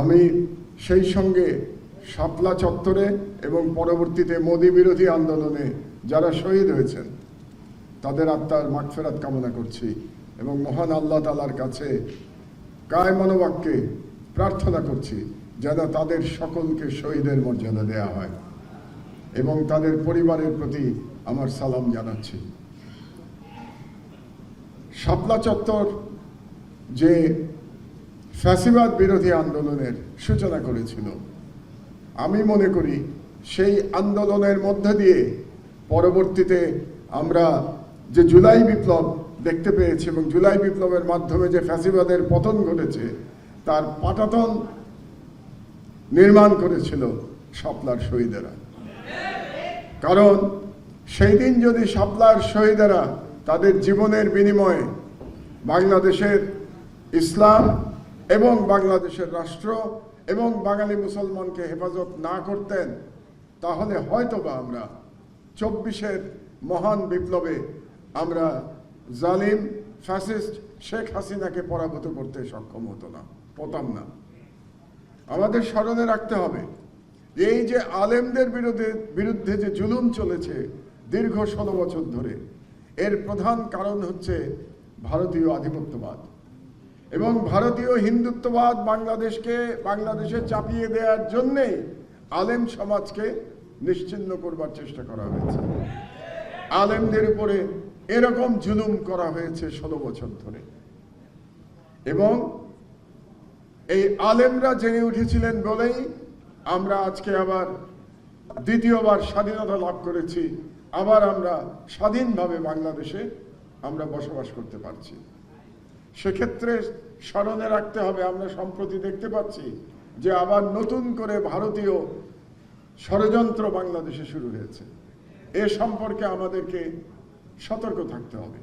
আমি সেই সঙ্গে শাপলা চত্বরে এবং পরবর্তীতে মোদী বিরোধী আন্দোলনে যারা শহীদ হয়েছেন, তাদের আত্মার মাগফেরাত কামনা করছি এবং মহান আল্লাহ তালার কাছে কায় মনোবাক্যে প্রার্থনা করছি যেন তাদের সকলকে শহীদের মর্যাদা দেয়া হয় এবং তাদের পরিবারের প্রতি আমার সালাম জানাচ্ছি। শাপলা চত্বর যে ফ্যাসিবাদ বিরোধী আন্দোলনের সূচনা করেছিল। আমি মনে করি সেই আন্দোলনের মধ্য দিয়ে পরবর্তীতে আমরা যে জুলাই বিপ্লব দেখতে পেয়েছি এবং জুলাই বিপ্লবের মাধ্যমে যে ফ্যাসিবাদের পতন ঘটেছে, তার পাটাতন নির্মাণ করেছিল শাপলার শহীদেরা। কারণ সেই দিন যদি শাপলার শহীদেরা তাদের জীবনের বিনিময়ে বাংলাদেশের ইসলাম এবং বাংলাদেশের রাষ্ট্র এবং বাঙালি মুসলমানকে হেফাজত না করতেন, তাহলে হয়তোবা আমরা চব্বিশের মহান বিপ্লবে আমরা জালিম, ফ্যাসিস্ট শেখ হাসিনাকে পরাভূত করতে সক্ষম হতো না পতাম না। আমাদের স্মরণে রাখতে হবে, এই যে আলেমদের বিরুদ্ধে বিরুদ্ধে যে জুলুম চলেছে দীর্ঘ ষোলো বছর ধরে, এর প্রধান কারণ হচ্ছে ভারতীয় আধিপত্যবাদ। এবং ভারতীয় হিন্দুত্ববাদ বাংলাদেশকে, বাংলাদেশে চাপিয়ে দেওয়ার জন্যেই আলেম সমাজকে নিশ্চিন্ন করবার চেষ্টা করা হয়েছে। আলেমদের উপরে এরকম জুলুম করা হয়েছে ষোলো বছর ধরে। এবং এই আলেমরা জেনে উঠেছিলেন বলেই আমরা আজকে আবার দ্বিতীয়বার স্বাধীনতা লাভ করেছি। আবার আমরা স্বাধীনভাবে বাংলাদেশে আমরা বসবাস করতে পারছি। সেক্ষেত্রে স্মরণে রাখতে হবে, আমরা সম্প্রতি দেখতে পাচ্ছি যে আবার নতুন করে ভারতীয় ষড়যন্ত্র বাংলাদেশে শুরু হয়েছে। এ সম্পর্কে আমাদেরকে সতর্ক থাকতে হবে।